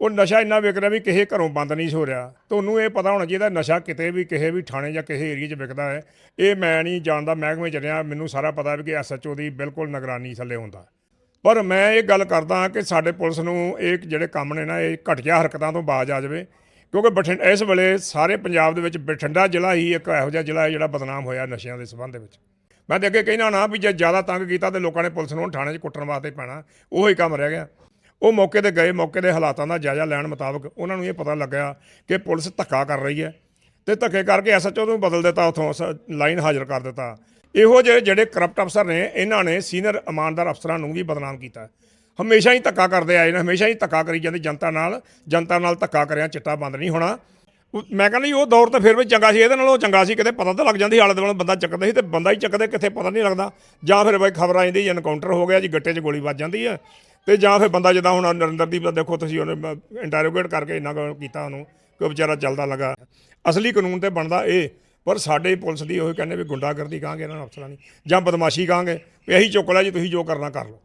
ਉਹ ਨਸ਼ਾ ਇੰਨਾ ਵਿਕ ਰਿਹਾ ਵੀ ਕਿਸੇ ਘਰੋਂ ਬੰਦ ਨਹੀਂ ਸੀ ਹੋ ਰਿਹਾ। ਤੁਹਾਨੂੰ ਇਹ ਪਤਾ ਹੋਣਾ ਚਾਹੀਦਾ, ਨਸ਼ਾ ਕਿਤੇ ਵੀ ਕਿਸੇ ਵੀ ਥਾਣੇ ਜਾਂ ਕਿਸੇ ਏਰੀਆ 'ਚ ਵਿਕਦਾ ਹੈ। ਇਹ ਮੈਂ ਨਹੀਂ ਜਾਣਦਾ, ਮਹਿਕਮੇ 'ਚ ਰਿਹਾ, ਮੈਨੂੰ ਸਾਰਾ ਪਤਾ ਵੀ ਕਿ ਐਸਐਚਓ ਦੀ ਬਿਲਕੁਲ ਨਿਗਰਾਨੀ ਥੱਲੇ ਹੁੰਦਾ। ਪਰ ਮੈਂ ਇਹ ਗੱਲ ਕਰਦਾ ਹਾਂ ਕਿ ਸਾਡੇ ਪੁਲਿਸ ਨੂੰ ਇਹ ਜਿਹੜੇ ਕੰਮ ਨੇ ਨਾ, ਇਹ ਘਟੀਆ ਹਰਕਤਾਂ ਤੋਂ ਬਾਜ਼ ਆ ਜਾਵੇ। ਕਿਉਂਕਿ ਬਠਿੰਡਾ ਇਸ ਵੇਲੇ ਸਾਰੇ ਪੰਜਾਬ ਦੇ ਵਿੱਚ ਬਠਿੰਡਾ ਜ਼ਿਲ੍ਹਾ ਹੀ ਇੱਕ ਇਹੋ ਜਿਹਾ ਜ਼ਿਲ੍ਹਾ ਹੈ ਜਿਹੜਾ ਬਦਨਾਮ ਹੋਇਆ ਨਸ਼ਿਆਂ ਦੇ ਸੰਬੰਧ ਦੇ ਵਿੱਚ। ਮੈਂ ਤੇ ਅੱਗੇ ਕਹਿਣਾ ਨਾ ਵੀ ਜੇ ਜ਼ਿਆਦਾ ਤੰਗ ਕੀਤਾ ਤੇ ਲੋਕਾਂ ਨੇ ਪੁਲਿਸ ਨੂੰ ਥਾਣੇ 'ਚ ਕੁੱਟਣ ਵਾਸਤੇ ਪੈਣਾ, ਉਹੀ ਕੰਮ ਰਹਿ ਗਿਆ। ਉਹ ਮੌਕੇ ਤੇ ਗਏ, ਮੌਕੇ ਦੇ ਹਾਲਾਤਾਂ ਦਾ ਜਾਇਜ਼ਾ ਲੈਣ ਮੁਤਾਬਕ ਉਹਨਾਂ ਨੂੰ ਇਹ ਪਤਾ ਲੱਗਿਆ ਕਿ ਪੁਲਿਸ ਧੱਕਾ ਕਰ ਰਹੀ ਹੈ ਤੇ ਧੱਕੇ ਕਰਕੇ ਐਸਐਚਓ ਨੂੰ ਬਦਲ ਦਿੱਤਾ, ਉਥੋਂ ਲਾਈਨ ਹਾਜ਼ਰ ਕਰ ਦਿੱਤਾ। ਇਹੋ ਜਿਹੇ ਜਿਹੜੇ ਕਰਪਟ ਅਫਸਰ ਨੇ, ਇਹਨਾਂ ਨੇ ਸੀਨੀਅਰ ਇਮਾਨਦਾਰ ਅਫਸਰਾਂ ਨੂੰ ਵੀ ਬਦਨਾਮ ਕੀਤਾ। ਹਮੇਸ਼ਾ ਹੀ ਧੱਕਾ ਕਰਦੇ ਆਏ ਨੇ, ਹਮੇਸ਼ਾ ਹੀ ਧੱਕਾ ਕਰੀ ਜਾਂਦੇ, ਜਨਤਾ ਨਾਲ ਜਨਤਾ ਨਾਲ ਧੱਕਾ ਕਰਿਆ, ਚਿੱਟਾ ਬੰਦ ਨਹੀਂ ਹੋਣਾ। ਮੈਂ ਕਹਿੰਦਾ ਜੀ, ਉਹ ਦੌਰ ਤਾਂ ਫਿਰ ਵੀ ਚੰਗਾ ਸੀ, ਇਹਦੇ ਨਾਲੋਂ ਚੰਗਾ ਸੀ, ਕਿਤੇ ਪਤਾ ਤਾਂ ਲੱਗ ਜਾਂਦੀ ਆਲੇ ਦੁਆਲੇ ਬੰਦਾ ਚੱਕਦਾ ਸੀ ਤੇ ਬੰਦਾ ਹੀ ਚੱਕਦੇ, ਕਿੱਥੇ ਪਤਾ ਨਹੀਂ ਲੱਗਦਾ। ਜਾਂ ਫਿਰ ਬਈ ਖਬਰ ਆ ਜਾਂਦੀ ਐਨਕਾਊਂਟਰ ਹੋ ਗਿਆ ਜੀ, ਗੱਟੇ 'ਚ ਗੋਲੀ ਵੱਜ ਜਾਂਦੀ ਹੈ। ਤੇ ਜਾਂ ਫਿਰ ਬੰਦਾ ਜਿੱਦਾਂ ਹੁਣ ਨਰਿੰਦਰਦੀਪ ਦਾ ਦੇਖੋ ਤੁਸੀਂ ਉਹਨੇ ਇੰਟਰੋਗੇਟ ਕਰਕੇ ਇੰਨਾ ਕੁ ਕੀਤਾ ਉਹਨੂੰ ਕਿ ਉਹ ਵਿਚਾਰਾ ਚੱਲਦਾ ਲੱਗਾ। ਅਸਲੀ ਕਾਨੂੰਨ ਤੇ ਬਣਦਾ ਇਹ, ਪਰ ਸਾਡੇ ਪੁਲਿਸ ਦੀ ਉਹ ਕਹਿੰਦੇ ਵੀ ਗੁੰਡਾਗਰਦੀ ਕਹਾਂਗੇ, ਇਹਨਾਂ ਨੂੰ ਅਫਸਰਾਂ ਨਹੀਂ ਜਾਂ ਬਦਮਾਸ਼ੀ ਕਹਾਂਗੇ, ਵੀ ਇਹੀ ਚੁੱਕ ਲੈ ਜੀ, ਤੁਸੀਂ ਜੋ ਕਰਨਾ ਕਰ ਲਓ।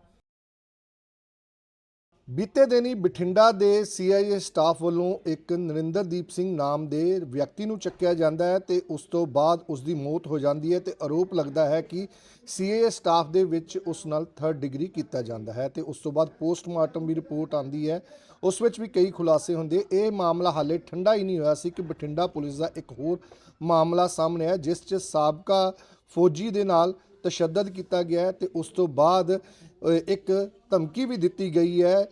ਬੀਤੇ ਦਿਨ ਹੀ ਬਠਿੰਡਾ ਦੇ ਸੀਆਈਏ ਸਟਾਫ ਵੱਲੋਂ ਇੱਕ ਨਰਿੰਦਰਦੀਪ ਸਿੰਘ ਨਾਮ ਦੇ ਵਿਅਕਤੀ ਨੂੰ ਚੱਕਿਆ ਜਾਂਦਾ ਹੈ ਤੇ ਉਸ ਤੋਂ ਬਾਅਦ ਉਸ ਦੀ ਮੌਤ ਹੋ ਜਾਂਦੀ ਹੈ ਤੇ ਆਰੋਪ ਲੱਗਦਾ ਹੈ ਕਿ ਸੀਆਈਏ ਸਟਾਫ ਦੇ ਵਿੱਚ ਉਸ ਨਾਲ 3rd ਡਿਗਰੀ ਕੀਤਾ ਜਾਂਦਾ ਹੈ ਤੇ ਉਸ ਤੋਂ ਬਾਅਦ ਪੋਸਟਮਾਰਟਮ ਵੀ ਰਿਪੋਰਟ ਆਂਦੀ ਹੈ। ਉਸ ਵਿੱਚ ਵੀ ਕਈ ਖੁਲਾਸੇ ਹੁੰਦੇ। ਇਹ ਮਾਮਲਾ ਹਾਲੇ ਠੰਡਾ ਹੀ ਨਹੀਂ ਹੋਇਆ ਸੀ ਕਿ ਬਠਿੰਡਾ ਪੁਲਿਸ ਦਾ ਇੱਕ ਹੋਰ ਮਾਮਲਾ ਸਾਹਮਣੇ ਆਇਆ, ਜਿਸ 'ਚ ਸਾਬਕਾ ਫੌਜੀ ਦੇ ਨਾਲ ਤਸ਼ੱਦਦ ਕੀਤਾ ਗਿਆ ਹੈ ਤੇ ਉਸ ਤੋਂ ਬਾਅਦ ਇੱਕ ਧਮਕੀ ਵੀ ਦਿੱਤੀ ਗਈ ਹੈ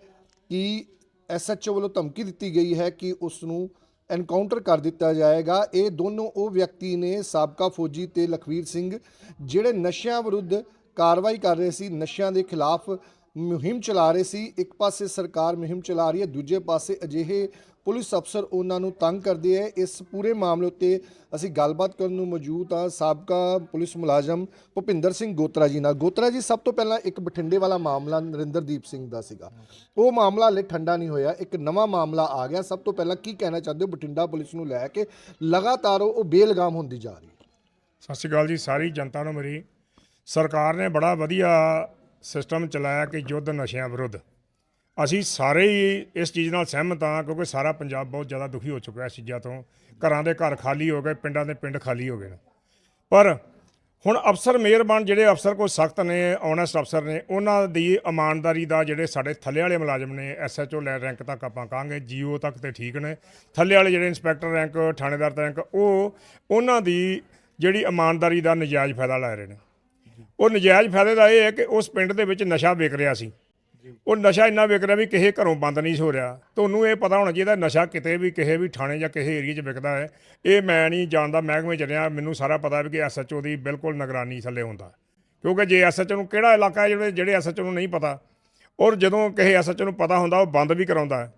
ਕਿ ਐਸਐਚਓ ਵੱਲੋਂ ਧਮਕੀ ਦਿੱਤੀ ਗਈ ਹੈ ਕਿ ਉਸ ਨੂੰ ਐਨਕਾਊਂਟਰ ਕਰ ਦਿੱਤਾ ਜਾਏਗਾ। ਇਹ ਦੋਨੋਂ ਉਹ ਵਿਅਕਤੀ ਨੇ ਸਾਬਕਾ ਫੌਜੀ ਤੇ ਲਖਵੀਰ ਸਿੰਘ, ਜਿਹੜੇ ਨਸ਼ਿਆਂ ਵਿਰੁੱਧ ਕਾਰਵਾਈ ਕਰ ਰਹੇ ਸੀ, ਨਸ਼ਿਆਂ ਦੇ ਖਿਲਾਫ ਮੁਹਿੰਮ ਚਲਾ ਰਹੇ ਸੀ। ਇੱਕ ਪਾਸੇ ਸਰਕਾਰ ਮੁਹਿੰਮ ਚਲਾ ਰਹੀ ਹੈ, ਦੂਜੇ ਪਾਸੇ ਅਜਿਹੇ ਪੁਲਿਸ ਅਫਸਰ ਉਹਨਾਂ ਨੂੰ ਤੰਗ ਕਰਦੇ ਹੈ। ਇਸ ਪੂਰੇ ਮਾਮਲੇ ਉੱਤੇ ਅਸੀਂ ਗੱਲਬਾਤ ਕਰਨ ਨੂੰ ਮੌਜੂਦ ਆ ਸਾਬਕਾ ਪੁਲਿਸ ਮੁਲਾਜ਼ਮ ਭੁਪਿੰਦਰ ਸਿੰਘ ਗੋਤਰਾ ਜੀ ਨਾਲ। ਗੋਤਰਾ ਜੀ, ਸਭ ਤੋਂ ਪਹਿਲਾਂ ਇੱਕ ਬਠਿੰਡੇ ਵਾਲਾ ਮਾਮਲਾ ਨਰਿੰਦਰਦੀਪ ਸਿੰਘ ਦਾ ਸੀਗਾ। ਉਹ ਮਾਮਲਾ ਹਲੇ ਠੰਡਾ ਨਹੀਂ ਹੋਇਆ। ਇੱਕ ਨਵਾਂ ਮਾਮਲਾ ਆ ਗਿਆ। ਸਭ ਤੋਂ ਪਹਿਲਾਂ ਕੀ ਕਹਿਣਾ ਚਾਹੁੰਦੇ ਹੋ? ਬਠਿੰਡਾ ਪੁਲਿਸ ਨੂੰ ਲੈ ਕੇ ਲਗਾਤਾਰ ਉਹ ਬੇਲਗਾਮ ਹੁੰਦੀ ਜਾ ਰਹੀ ਸਤਿ ਸ਼੍ਰੀ ਅਕਾਲ ਜੀ। ਸਾਰੀ ਜਨਤਾ ਨੂੰ ਮੇਰੀ ਸਰਕਾਰ ਨੇ ਬੜਾ ਵਧੀਆ ਸਿਸਟਮ ਚਲਾਇਆ ਕਿ ਯੁੱਧ ਨਸ਼ਿਆਂ ਵਿਰੁੱਧ। ਅਸੀਂ ਸਾਰੇ ਹੀ ਇਸ ਚੀਜ਼ ਨਾਲ ਸਹਿਮਤ ਹਾਂ ਕਿਉਂਕਿ ਸਾਰਾ ਪੰਜਾਬ ਬਹੁਤ ਜ਼ਿਆਦਾ ਦੁਖੀ ਹੋ ਚੁੱਕਾ ਇਸ ਚੀਜ਼ਾਂ ਤੋਂ। ਘਰਾਂ ਦੇ ਘਰ ਖਾਲੀ ਹੋ ਗਏ, ਪਿੰਡਾਂ ਦੇ ਪਿੰਡ ਖਾਲੀ ਹੋ ਗਏ ਨੇ। ਪਰ ਹੁਣ ਅਫਸਰ ਮਿਹਰਬਾਨ ਜਿਹੜੇ ਅਫਸਰ ਕੋਈ ਸਖਤ ਨੇ ਓਨੈਸਟ ਅਫਸਰ ਨੇ, ਉਹਨਾਂ ਦੀ ਇਮਾਨਦਾਰੀ ਦਾ ਜਿਹੜੇ ਸਾਡੇ ਥੱਲੇ ਵਾਲੇ ਮੁਲਾਜ਼ਮ ਨੇ ਐਸਐਚਓ ਲੈ ਰੈਂਕ ਤੱਕ ਆਪਾਂ ਕਹਾਂਗੇ ਜੀਓ ਤੱਕ ਤੇ ਠੀਕ ਨੇ। ਥੱਲੇ ਵਾਲੇ ਜਿਹੜੇ ਇੰਸਪੈਕਟਰ ਰੈਂਕ, ਥਾਣੇਦਾਰ ਰੈਂਕ, ਉਹ ਉਹਨਾਂ ਦੀ ਜਿਹੜੀ ਇਮਾਨਦਾਰੀ ਦਾ ਨਜਾਇਜ਼ ਫਾਇਦਾ ਲੈ ਰਹੇ ਨੇ। ਉਹ ਨਜਾਇਜ਼ ਫਾਇਦੇ ਦਾ ਇਹ ਹੈ ਕਿ ਉਸ ਪਿੰਡ ਦੇ ਵਿੱਚ ਨਸ਼ਾ ਵਿਕ ਰਿਹਾ ਸੀ। ਉਹ ਨਸ਼ਾ ਇੰਨਾ ਵਿਕ ਰਿਹਾ ਵੀ ਕਿਸੇ ਘਰੋਂ ਬੰਦ ਨਹੀਂ ਹੋ ਰਿਹਾ। ਤੁਹਾਨੂੰ ਇਹ ਪਤਾ ਹੋਣਾ ਚਾਹੀਦਾ ਨਸ਼ਾ ਕਿਤੇ ਵੀ ਕਿਸੇ ਵੀ ਥਾਣੇ ਜਾਂ ਕਿਸੇ ਏਰੀਆ 'ਚ ਵਿਕਦਾ ਹੈ। ਇਹ ਮੈਂ ਨਹੀਂ ਜਾਣਦਾ ਮਹਿਕਮੇ 'ਚ ਰਿਹਾ ਮੈਨੂੰ ਸਾਰਾ ਪਤਾ ਵੀ ਕਿ ਐਸਐਚਓ ਦੀ ਬਿਲਕੁਲ ਨਿਗਰਾਨੀ ਥੱਲੇ ਹੁੰਦਾ। ਕਿਉਂਕਿ ਜੇ ਐਸਐਚਓ ਨੂੰ ਕਿਹੜਾ ਇਲਾਕਾ ਹੈ ਜਿਹੜੇ ਜਿਹੜੇ ਐਸਐਚਓ ਨੂੰ ਨਹੀਂ ਪਤਾ ਔਰ ਜਦੋਂ ਕਿਸੇ ਐਸਐਚਓ ਨੂੰ ਪਤਾ ਹੁੰਦਾ ਉਹ ਬੰਦ ਵੀ ਕਰਾਉਂਦਾ ਹੈ।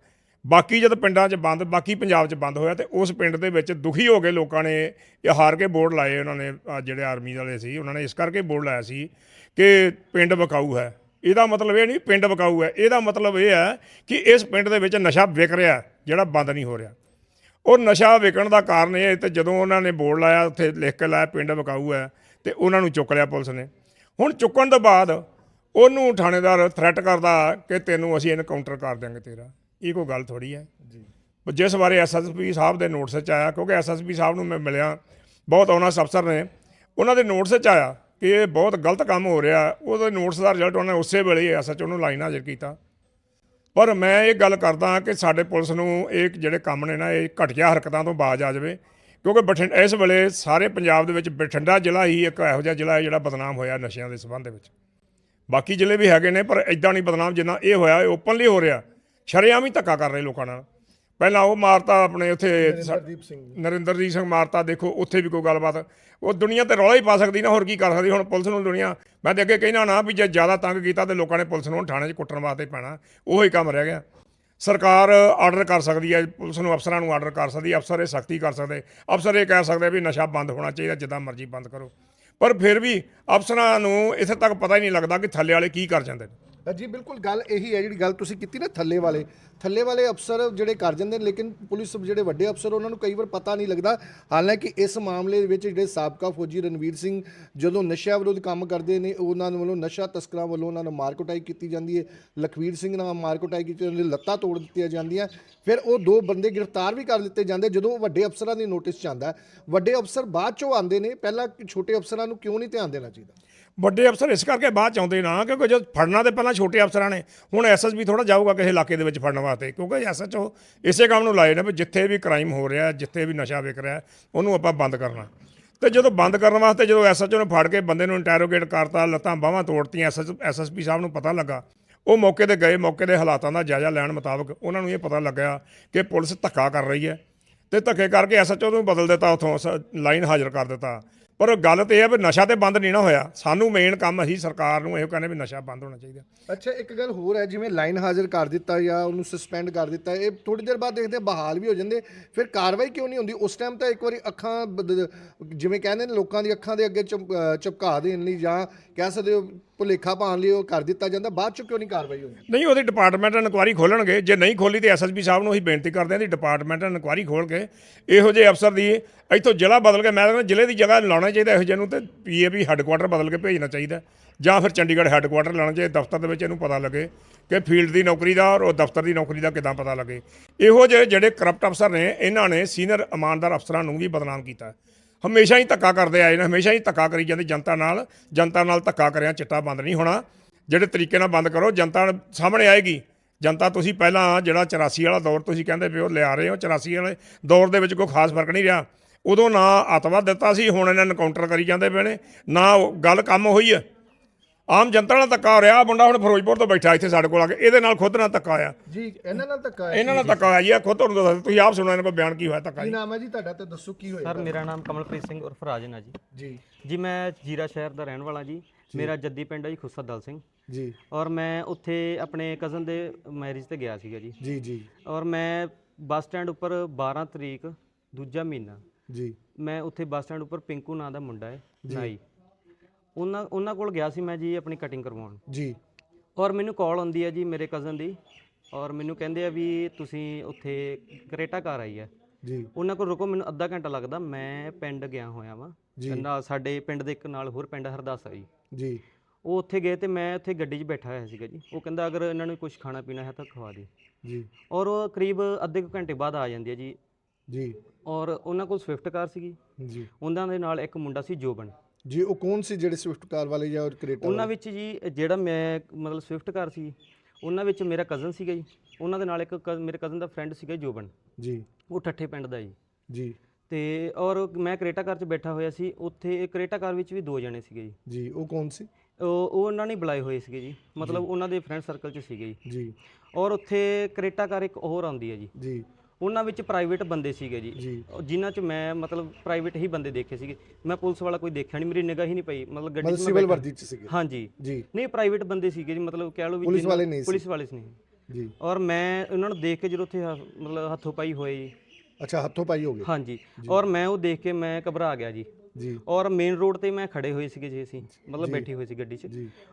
ਬਾਕੀ ਜਦ ਪਿੰਡਾਂ 'ਚ ਬੰਦ, ਬਾਕੀ ਪੰਜਾਬ 'ਚ ਬੰਦ ਹੋਇਆ ਤੇ ਉਸ ਪਿੰਡ ਦੇ ਵਿੱਚ ਦੁਖੀ ਹੋ ਕੇ ਲੋਕਾਂ ਨੇ ਇਹ ਹਾਰ ਕੇ ਬੋਰਡ ਲਾਏ ਉਹਨਾਂ ਨੇ ਜਿਹੜੇ ਆਰਮੀ ਵਾਲੇ ਸੀ, ਉਹਨਾਂ ਨੇ ਇਸ ਕਰਕੇ ਬੋਰਡ ਲਾਇਆ ਸੀ ਕਿ ਪਿੰਡ ਵਿਕਾਊ ਹੈ। ਇਹਦਾ ਮਤਲਬ ਇਹ ਨਹੀਂ ਪਿੰਡ ਵਿਕਾਊ ਹੈ, ਇਹਦਾ ਮਤਲਬ ਇਹ ਹੈ ਕਿ ਇਸ ਪਿੰਡ ਦੇ ਵਿੱਚ ਨਸ਼ਾ ਵਿਕ ਰਿਹਾ ਜਿਹੜਾ ਬੰਦ ਨਹੀਂ ਹੋ ਰਿਹਾ। ਉਹ ਨਸ਼ਾ ਵਿਕਣ ਦਾ ਕਾਰਨ ਇਹ ਹੈ ਤੇ ਜਦੋਂ ਉਹਨਾਂ ਨੇ ਬੋਰਡ ਲਾਇਆ, ਉੱਥੇ ਲਿਖ ਕੇ ਲਾਇਆ ਪਿੰਡ ਵਿਕਾਊ ਹੈ ਤੇ ਉਹਨਾਂ ਨੂੰ ਚੁੱਕ ਲਿਆ ਪੁਲਿਸ ਨੇ। ਹੁਣ ਚੁੱਕਣ ਤੋਂ ਬਾਅਦ ਉਹਨੂੰ ਥਾਣੇਦਾਰ ਥ੍ਰੈਟ ਕਰਦਾ ਕਿ ਤੈਨੂੰ ਅਸੀਂ ਇਨਕਾਊਂਟਰ ਕਰ ਦਿਆਂਗੇ ਤੇਰਾ। ਇਹ ਕੋਈ ਗੱਲ ਥੋੜੀ ਹੈ। ਜੀ। ਜਿਸ ਬਾਰੇ ਐਸਐਸਪੀ ਸਾਹਿਬ ਦੇ ਨੋਟਿਸ 'ਚ ਆਇਆ ਕਿਉਂਕਿ ਐਸਐਸਪੀ ਸਾਹਿਬ ਨੂੰ ਮੈਂ ਮਿਲਿਆ ਬਹੁਤ ਆਨਰਸ ਅਫਸਰ ਨੇ ਉਹਨਾਂ ਦੇ ਨੋਟਿਸ 'ਚ ਆਇਆ ਕਿ ਇਹ ਬਹੁਤ ਗਲਤ ਕੰਮ ਹੋ ਰਿਹਾ। ਉਹਦੇ ਨੋਟਿਸ ਦਾ ਰਿਜ਼ਲਟ ਉਹਨੇ ਉਸੇ ਵੇਲੇ ਐਸਐਚਓ ਨੂੰ ਲਾਈਨ ਹਾਜ਼ਰ ਕੀਤਾ। ਪਰ ਮੈਂ ਇਹ ਗੱਲ ਕਰਦਾ ਕਿ ਸਾਡੇ ਪੁਲਿਸ ਨੂੰ ਇਹ ਜਿਹੜੇ ਕੰਮ ਨੇ ਨਾ ਇਹ ਘਟੀਆ ਹਰਕਤਾਂ ਤੋਂ ਬਾਜ਼ ਆ ਜਾਵੇ ਕਿਉਂਕਿ ਬਠਿੰਡਾ ਇਸ ਵੇਲੇ ਸਾਰੇ ਪੰਜਾਬ ਦੇ ਵਿੱਚ ਬਠਿੰਡਾ ਜ਼ਿਲ੍ਹਾ ਹੀ ਇੱਕ ਇਹੋ ਜਿਹਾ ਜ਼ਿਲ੍ਹਾ ਹੈ ਜਿਹੜਾ ਬਦਨਾਮ ਹੋਇਆ ਨਸ਼ਿਆਂ ਦੇ ਸੰਬੰਧ ਦੇ ਵਿੱਚ। ਬਾਕੀ ਜ਼ਿਲ੍ਹੇ ਵੀ ਹੈਗੇ ਨੇ ਪਰ ਇਦਾਂ ਨਹੀਂ ਬਦਨਾਮ ਜਿੰਨਾ ਇਹ ਹੋਇਆ ਇਹ ਓਪਨਲੀ ਹੋ ਰਿਹਾ। ਸ਼ਰੇਆਮ ਹੀ ਧੱਕਾ ਕਰ ਰਹੇ ਲੋਕਾਂ ਨਾਲ। ਪਹਿਲਾਂ ਉਹ ਮਾਰਤਾ ਆਪਣੇ ਉੱਥੇ ਨਰਿੰਦਰਦੀਪ ਸਿੰਘ ਨਰਿੰਦਰਜੀਤ ਸਿੰਘ ਮਾਰਤਾ ਦੇਖੋ ਉੱਥੇ ਵੀ ਕੋਈ ਗੱਲਬਾਤ। ਉਹ ਦੁਨੀਆ ਤੇ ਰੌਲਾ ਹੀ ਪਾ ਸਕਦੀ ਨਾ ਹੋਰ ਕੀ ਕਰ ਸਕਦੀ? ਹੁਣ ਪੁਲਿਸ ਨੂੰ ਦੁਨੀਆ ਮੈਂ ਤੇ ਅੱਗੇ ਕਹਿਣਾ ਨਾ ਵੀ ਜੇ ਜ਼ਿਆਦਾ ਤੰਗ ਕੀਤਾ ਤੇ ਲੋਕਾਂ ਨੇ ਪੁਲਿਸ ਨੂੰ ਥਾਣੇ 'ਚ ਕੁੱਟਣ ਵਾਸਤੇ ਪੈਣਾ। ਉਹੀ ਕੰਮ ਰਹਿ ਗਿਆ। ਸਰਕਾਰ ਆਰਡਰ ਕਰ ਸਕਦੀ ਹੈ ਪੁਲਿਸ ਨੂੰ ਅਫਸਰਾਂ ਨੂੰ ਆਰਡਰ ਕਰ ਸਕਦੀ ਹੈ ਅਫਸਰ ਇਹ ਸਖਤੀ ਕਰ ਸਕਦੇ। ਅਫਸਰ ਇਹ ਕਹਿ ਸਕਦੇ ਵੀ ਨਸ਼ਾ ਬੰਦ ਹੋਣਾ ਚਾਹੀਦਾ ਜਿੱਦਾਂ ਮਰਜ਼ੀ ਬੰਦ ਕਰੋ। ਪਰ ਫਿਰ ਵੀ ਅਫਸਰਾਂ ਨੂੰ ਇੱਥੇ ਤੱਕ ਪਤਾ ਹੀ ਨਹੀਂ ਲੱਗਦਾ ਕਿ ਥੱਲੇ ਵਾਲੇ ਕੀ ਕਰ ਜਾਂਦੇ ਨੇ। ਜੀ ਬਿਲਕੁਲ, ਗੱਲ ਇਹੀ ਹੈ ਜਿਹੜੀ ਗੱਲ ਤੁਸੀਂ ਕੀਤੀ ਨਾ ਥੱਲੇ ਵਾਲੇ। ਥੱਲੇ ਵਾਲੇ ਅਫਸਰ ਜਿਹੜੇ ਕਰ ਜਾਂਦੇ ਨੇ, ਲੇਕਿਨ ਪੁਲਿਸ ਜਿਹੜੇ ਵੱਡੇ ਅਫਸਰ, ਉਹਨਾਂ ਨੂੰ ਕਈ ਵਾਰ ਪਤਾ ਨਹੀਂ ਲੱਗਦਾ। ਹਾਲਾਂਕਿ ਇਸ ਮਾਮਲੇ ਦੇ ਵਿੱਚ ਜਿਹੜੇ ਸਾਬਕਾ ਫੌਜੀ ਰਣਵੀਰ ਸਿੰਘ ਜਦੋਂ ਨਸ਼ਾ ਵਿਰੋਧ ਕੰਮ ਕਰਦੇ ਨੇ, ਉਹਨਾਂ ਵੱਲੋਂ ਨਸ਼ਾ ਤਸਕਰਾਂ ਵੱਲੋਂ ਉਹਨਾਂ ਨੂੰ ਮਾਰ ਕੁਟਾਈ ਕੀਤੀ ਜਾਂਦੀ ਹੈ। ਲਖਵੀਰ ਸਿੰਘ ਨਾਲ ਮਾਰ ਕੁਟਾਈ ਕੀਤੀ ਜਾਂਦੀ ਹੈ, ਲੱਤਾਂ ਤੋੜ ਦਿੱਤੀਆਂ ਜਾਂਦੀਆਂ। ਫਿਰ ਉਹ ਦੋ ਬੰਦੇ ਗ੍ਰਿਫਤਾਰ ਵੀ ਕਰ ਲਿੱਤੇ ਜਾਂਦੇ, ਜਦੋਂ ਉਹ ਵੱਡੇ ਅਫਸਰਾਂ ਦੀ ਨੋਟਿਸ 'ਚ ਆਉਂਦਾ। ਵੱਡੇ ਅਫਸਰ ਬਾਅਦ ਚੋਂ ਆਉਂਦੇ ਨੇ, ਪਹਿਲਾਂ ਛੋਟੇ ਅਫਸਰਾਂ ਨੂੰ ਕਿਉਂ ਨਹੀਂ ਧਿਆਨ ਦੇਣਾ ਚਾਹੀਦਾ? ਵੱਡੇ ਅਫਸਰ ਇਸ ਕਰਕੇ ਬਾਅਦ ਚ ਆਉਂਦੇ ਨਾ, ਕਿਉਂਕਿ ਜਦ ਫੜਨਾ ਤੇ ਪਹਿਲਾਂ ਛੋਟੇ ਅਫਸਰਾਂ ਨੇ, ਹੁਣ ਐਸਐਸਬੀ ਥੋੜਾ ਜਾਊਗਾ ਕਿਸੇ ਇਲਾਕੇ ਦੇ ਵਿੱਚ ਫੜਨ ਵਾਸਤੇ, ਕਿਉਂਕਿ ਐਸਐਚਓ ਇਸੇ ਕੰਮ ਨੂੰ ਲਾਏ ਨੇ ਵੀ ਜਿੱਥੇ ਵੀ ਕ੍ਰਾਈਮ ਹੋ ਰਿਹਾ, ਜਿੱਥੇ ਵੀ ਨਸ਼ਾ ਵਿਕ ਰਿਹਾ, ਉਹਨੂੰ ਆਪਾਂ ਬੰਦ ਕਰਨਾ। ਤੇ ਜਦੋਂ ਬੰਦ ਕਰਨ ਵਾਸਤੇ ਜਦੋਂ ਐਸਐਚਓ ਨੂੰ ਫੜ ਕੇ ਬੰਦੇ ਨੂੰ ਇੰਟਰੋਗੇਟ ਕਰਤਾ, ਲੱਤਾਂ ਬਾਹਾਂ ਤੋੜਤੀਆਂ ਐਸਐਸਪੀ ਸਾਹਿਬ ਨੂੰ ਪਤਾ ਲੱਗਾ, ਉਹ ਮੌਕੇ ਤੇ ਗਏ, ਮੌਕੇ ਦੇ ਹਾਲਾਤਾਂ ਦਾ ਜਾਇਜ਼ਾ ਲੈਣ ਮੁਤਾਬਕ ਉਹਨਾਂ ਨੂੰ ਇਹ ਪਤਾ ਲੱਗਿਆ ਕਿ ਪੁਲਿਸ ਧੱਕਾ ਕਰ ਰਹੀ ਹੈ। ਤੇ ਧੱਕੇ ਕਰਕੇ ਐਸਐਚਓ ਨੂੰ ਬਦਲ ਦਿੱਤਾ, ਉਥੋਂ ਲਾਈਨ ਹਾਜ਼ਰ ਕਰ ਦਿੱਤਾ। ਪਰ ਗੱਲ ਤੇ ਇਹ ਹੈ ਵੀ ਨਸ਼ਾ ਤੇ ਬੰਦ ਨਹੀਂ ਨਾ ਹੋਇਆ। ਸਾਨੂੰ ਮੇਨ ਕੰਮ ਅਸੀਂ ਸਰਕਾਰ ਨੂੰ ਇਹੋ ਕਹਿੰਦੇ ਵੀ ਨਸ਼ਾ ਬੰਦ ਹੋਣਾ ਚਾਹੀਦਾ। ਅੱਛਾ, ਇੱਕ ਗੱਲ ਹੋਰ ਹੈ, ਜਿਵੇਂ ਲਾਈਨ ਹਾਜ਼ਰ ਕਰ ਦਿੱਤਾ ਜਾਂ ਉਹਨੂੰ ਸਸਪੈਂਡ ਕਰ ਦਿੱਤਾ, ਇਹ ਥੋੜੀ ਦੇਰ ਬਾਅਦ ਦੇਖਦੇ ਬਹਾਲ ਵੀ ਹੋ ਜਾਂਦੇ। ਫਿਰ ਕਾਰਵਾਈ ਕਿਉਂ ਨਹੀਂ ਹੁੰਦੀ? ਉਸ ਟਾਈਮ ਤਾਂ ਇੱਕ ਵਾਰੀ ਅੱਖਾਂ ਜਿਵੇਂ ਕਹਿੰਦੇ ਨੇ ਲੋਕਾਂ ਦੀ ਅੱਖਾਂ ਦੇ ਅੱਗੇ ਚਮਕਾ ਦੇਣ ਲਈ ਜਾਂ ਕਹਿ ਸਕਦੇ ਹੋ ਭੁਲੇਖਾ ਪਾਉਣ ਲਈ ਉਹ ਕਰ ਦਿੱਤਾ ਜਾਂਦਾ, ਬਾਅਦ ਚ ਕਿਉਂ ਨਹੀਂ ਕਾਰਵਾਈ ਹੁੰਦੀ ਨਹੀਂ, ਉਹਦੀ ਡਿਪਾਰਟਮੈਂਟ ਇਨਕੁਆਰੀ ਖੋਲਣਗੇ। ਜੇ ਨਹੀਂ ਖੋਲੀ ਤੇ ਐਸਐਸਪੀ ਸਾਹਿਬ ਨੂੰ ਅਸੀਂ ਬੇਨਤੀ ਕਰਦੇ ਹਾਂ ਕਿ ਡਿਪਾਰਟਮੈਂਟ ਇਨਕੁਆਰੀ ਖੋਲ ਕੇ ਇਹੋ ਜਿਹੇ ਅਫਸਰ ਦੀ ਇੱਥੋਂ ਜ਼ਿਲ੍ਹਾ ਬਦਲ ਕੇ, ਮੈਂ ਕਹਿੰਦਾ ਜ਼ਿਲ੍ਹੇ ਦੀ ਜਗ੍ਹਾ ਲਾਉਣਾ ਚਾਹੀਦਾ ਇਹੋ ਜਿਹੇ ਨੂੰ ਤੇ ਪੀਏਪੀ ਹੈੱਡਕੁਆਟਰ ਬਦਲ ਕੇ ਭੇਜਣਾ ਚਾਹੀਦਾ। ਜਾਂ ਫਿਰ ਚੰਡੀਗੜ੍ਹ ਹੈੱਡਕੁਆਟਰ ਲਾਉਣਾ ਚਾਹੀਦਾ, ਦਫ਼ਤਰ ਦੇ ਵਿੱਚ ਇਹਨੂੰ ਪਤਾ ਲੱਗੇ ਕਿ ਫੀਲਡ ਦੀ ਨੌਕਰੀ ਦਾ ਔਰ ਉਹ ਦਫ਼ਤਰ ਦੀ ਨੌਕਰੀ ਦਾ ਕਿਦਾਂ ਪਤਾ ਲੱਗੇ। ਇਹੋ ਜਿਹੇ ਜਿਹੜੇ ਕਰਪਟ ਅਫਸਰ ਨੇ, ਇਹਨਾਂ ਨੇ ਸੀਨੀਅਰ ਇਮਾਨਦਾਰ ਅਫਸਰਾਂ ਨੂੰ ਵੀ ਬਦਨਾਮ ਕੀਤਾ। ਹਮੇਸ਼ਾ ਹੀ ਧੱਕਾ ਕਰਦੇ ਆਏ ਨੇ, ਹਮੇਸ਼ਾ ਹੀ ਧੱਕਾ ਕਰੀ ਜਾਂਦੇ ਜਨਤਾ ਨਾਲ ਜਨਤਾ ਨਾਲ ਧੱਕਾ ਕਰਿਆ, ਚਿੱਟਾ ਬੰਦ ਨਹੀਂ ਹੋਣਾ। ਜਿਹੜੇ ਤਰੀਕੇ ਨਾਲ ਬੰਦ ਕਰੋ, ਜਨਤਾ ਸਾਹਮਣੇ ਆਏਗੀ। ਜਨਤਾ ਤੁਸੀਂ ਪਹਿਲਾਂ ਜਿਹੜਾ 84 ਵਾਲਾ ਦੌਰ ਤੁਸੀਂ ਕਹਿੰਦੇ ਪਿਓ ਲਿਆ ਰਹੇ ਹੋ 84 ਵਾਲੇ ਦੌਰ ਦੇ ਵਿੱਚ ਕੋਈ ਖਾਸ ਫ਼ਰਕ ਨਹੀਂ ਰਿਹਾ। ਉਦੋਂ ਨਾ ਅੱਤਵਾਦ ਦਿੱਤਾ ਸੀ, ਹੁਣ ਇਹਨਾਂ ਐਨਕਾਊਂਟਰ ਕਰੀ ਜਾਂਦੇ ਪਏ ਨੇ। ਨਾ ਉਹ ਗੱਲ ਕੰਮ ਹੋਈ ਹੈ। ਆਮ ਜਨਤਾ ਨਾਲ ਧੱਕਾ ਹੋ ਰਿਹਾ ਮੁੰਡਾ ਹੁਣ ਫਿਰੋਜ਼ਪੁਰ ਤੋਂ ਬੈਠਾ ਇੱਥੇ ਸਾਡੇ ਕੋਲ ਆ ਕੇ ਇਹਦੇ ਨਾਲ ਖੁਦ ਨਾਲ ਧੱਕਾ ਆਇਆ ਜੀ ਇਹਨਾਂ ਨਾਲ ਧੱਕਾ ਹੈ। ਇਹਨਾਂ ਨਾਲ ਧੱਕਾ ਹੋਇਆ ਜੀ ਖੁਦ ਤੁਹਾਨੂੰ ਦੱਸ ਤੁਸੀਂ ਆਪ ਸੁਣੋ ਇਹਨਾਂ ਕੋਲ ਬਿਆਨ ਕੀ ਹੋਇਆ ਧੱਕਾ ਕੀ ਜੀ। ਨਾਮ ਹੈ ਜੀ ਤੁਹਾਡਾ ਤੇ ਦੱਸੋ ਕੀ ਹੋਇਆ ਸਰ ਮੇਰਾ ਨਾਮ ਕਮਲਪ੍ਰੀਤ ਸਿੰਘ ਉਰਫ ਰਾਜਨ ਆ ਜੀ। ਜੀ। ਜੀ ਮੈਂ ਜੀਰਾ ਸ਼ਹਿਰ ਦਾ ਰਹਿਣ ਵਾਲਾ ਜੀ। ਮੇਰਾ ਜੱਦੀ ਪਿੰਡ ਹੈ ਜੀ ਖੁੱਸਾ ਦਲ ਸਿੰਘ। ਜੀ। ਔਰ ਮੈਂ ਉੱਥੇ ਆਪਣੇ ਕਜ਼ਨ ਦੇ ਮੈਰਿਜ ਤੇ ਗਿਆ ਸੀਗਾ ਜੀ। ਜੀ ਜੀ। ਔਰ ਮੈਂ ਬੱਸ ਸਟੈਂਡ ਉੱਪਰ 12 ਤਰੀਕ ਦੂਜਾ ਮਹੀਨਾ ਜੀ। ਮੈਂ ਉੱਥੇ ਬੱਸ ਸਟੈਂਡ ਉੱਪਰ ਪਿੰਕੂ ਨਾਂ ਦਾ ਮੁੰਡਾ ਹੈ ਨਾਈ। ਉਹਨਾਂ ਉਹਨਾਂ ਕੋਲ ਗਿਆ ਸੀ ਮੈਂ ਜੀ ਆਪਣੀ ਕਟਿੰਗ ਕਰਵਾਉਣ। ਜੀ। ਔਰ ਮੈਨੂੰ ਕਾਲ ਆਉਂਦੀ ਹੈ ਜੀ ਮੇਰੇ ਕਜ਼ਨ ਦੀ। ਔਰ ਮੈਨੂੰ ਕਹਿੰਦੇ ਆ ਵੀ ਤੁਸੀਂ ਉੱਥੇ ਕਰੇਟਾ ਕਾਰ ਆਈ ਹੈ। ਜੀ। ਉਹਨਾਂ ਕੋਲ ਰੁਕੋ ਮੈਨੂੰ ਅੱਧਾ ਘੰਟਾ ਲੱਗਦਾ ਮੈਂ ਪਿੰਡ ਗਿਆ ਹੋਇਆ ਵਾਂ। ਨਾਲ ਸਾਡੇ ਪਿੰਡ ਦੇ ਇੱਕ ਨਾਲ ਹੋਰ ਪਿੰਡ ਹਰਦਾਸਾ ਜੀ ਜੀ। ਉਹ ਉੱਥੇ ਗਏ ਤੇ ਮੈਂ ਉੱਥੇ ਗੱਡੀ 'ਚ ਬੈਠਾ ਹੋਇਆ ਸੀਗਾ ਜੀ। ਉਹ ਕਹਿੰਦਾ ਅਗਰ ਇਹਨਾਂ ਨੂੰ ਕੁਝ ਖਾਣਾ ਪੀਣਾ ਹੈ ਤਾਂ ਖਵਾ ਦੇ ਜੀ। ਔਰ ਉਹ ਕਰੀਬ ਅੱਧੇ ਕੁ ਘੰਟੇ ਬਾਅਦ ਆ ਜਾਂਦੀ ਹੈ ਜੀ। ਜੀ। ਔਰ ਉਹਨਾਂ ਕੋਲ ਸਵਿਫਟ ਕਾਰ ਸੀਗੀ। ਜੀ। ਉਹਨਾਂ ਦੇ ਨਾਲ ਇੱਕ ਮੁੰਡਾ ਸੀ ਜੋਬਨ। ਜੀ ਉਹ ਕੌਣ ਸੀ ਜਿਹੜੇ ਸਵਿਫਟ ਕਾਰ ਵਾਲੇ ਜਾਂ ਕ੍ਰੇਟਾ ਉਹਨਾਂ ਵਿੱਚ ਜੀ ਜਿਹੜਾ ਮੈਂ ਮਤਲਬ ਸਵਿਫਟ ਕਾਰ ਸੀ ਉਹਨਾਂ ਵਿੱਚ ਮੇਰਾ ਕਜ਼ਨ ਸੀਗਾ ਜੀ। ਉਹਨਾਂ ਦੇ ਨਾਲ ਇੱਕ ਕ- ਮੇਰੇ ਕਜ਼ਨ ਦਾ ਫਰੈਂਡ ਸੀਗਾ ਜੋਬਨ। ਜੀ। ਉਹ ਠੱਠੇ ਪਿੰਡ ਦਾ ਜੀ। ਜੀ। ਤੇ ਔਰ ਮੈਂ ਕਰੇਟਾ ਕਾਰ 'ਚ ਬੈਠਾ ਹੋਇਆ ਸੀ ਉੱਥੇ ਕਰੇਟਾ ਕਾਰ ਵਿੱਚ ਵੀ ਦੋ ਜਣੇ ਸੀਗੇ ਜੀ। ਜੀ ਉਹ ਕੌਣ ਸੀ? ਉਹ ਉਹ ਉਹਨਾਂ ਨੇ ਬੁਲਾਏ ਹੋਏ ਸੀਗੇ ਜੀ। ਮਤਲਬ ਉਹਨਾਂ ਦੇ ਫਰੈਂਡ ਸਰਕਲ 'ਚ ਸੀਗੇ ਜੀ। ਜੀ। ਔਰ ਉੱਥੇ ਕਰੇਟਾ ਕਾਰ ਇੱਕ ਹੋਰ ਆਉਂਦੀ ਹੈ ਜੀ। ਜੀ। ਉਹਨਾਂ ਵਿੱਚ ਪ੍ਰਾਈਵੇਟ ਬੰਦੇ ਸੀਗੇ ਜੀ। ਜਿਨ੍ਹਾਂ 'ਚ ਮੈਂ ਮਤਲਬ ਪ੍ਰਾਈਵੇਟ ਹੀ ਬੰਦੇ ਦੇਖੇ ਸੀਗੇ। ਮੈਂ ਪੁਲਿਸ ਵਾਲਾ ਕੋਈ ਦੇਖਿਆ ਨਹੀਂ ਮੇਰੀ ਨਿਗਾਹ ਹੀ ਨਹੀਂ ਪਈ। ਮਤਲਬ ਗੱਡੀ 'ਚ ਮੈਂ ਸਿਵਲ ਬੈਠਾ- ਵਰਦੀ ਚ ਸੀਗੇ। ਹਾਂਜੀ। ਜੀ। ਨਹੀਂ ਪ੍ਰਾਈਵੇਟ ਬੰਦੇ ਸੀਗੇ ਜੀ ਮਤਲਬ ਕਹਿ ਲਓ ਵੀ ਪੁਲਿਸ ਵਾਲੇ ਨਹੀਂ ਸੀ। ਪੁਲਿਸ ਵਾਲੇ ਨਹੀਂ। ਜੀ। ਔਰ ਮੈਂ ਉਹਨਾਂ ਨੂੰ ਦੇਖ ਕੇ ਜਦੋਂ ਉੱਥੇ ਮਤਲਬ ਹੱਥੋਂ ਪਾਈ ਹੋਏ ਜੀ। ਅੱਛਾ ਹੱਥੋਂ ਪਾਈ ਹੋ ਗਏ ਹਾਂਜੀ ਔਰ ਮੈਂ ਉਹ ਦੇਖ ਕੇ ਮੈਂ ਘਬਰਾ ਗਿਆ ਜੀ। ਜੀ। ਔਰ ਮੇਨ ਰੋਡ ਤੇ ਮੈਂ ਖੜੇ ਹੋਏ ਸੀਗੇ ਜੀ ਅਸੀਂ ਮਤਲਬ ਬੈਠੀ ਹੋਈ ਸੀ ਗੱਡੀ 'ਚ।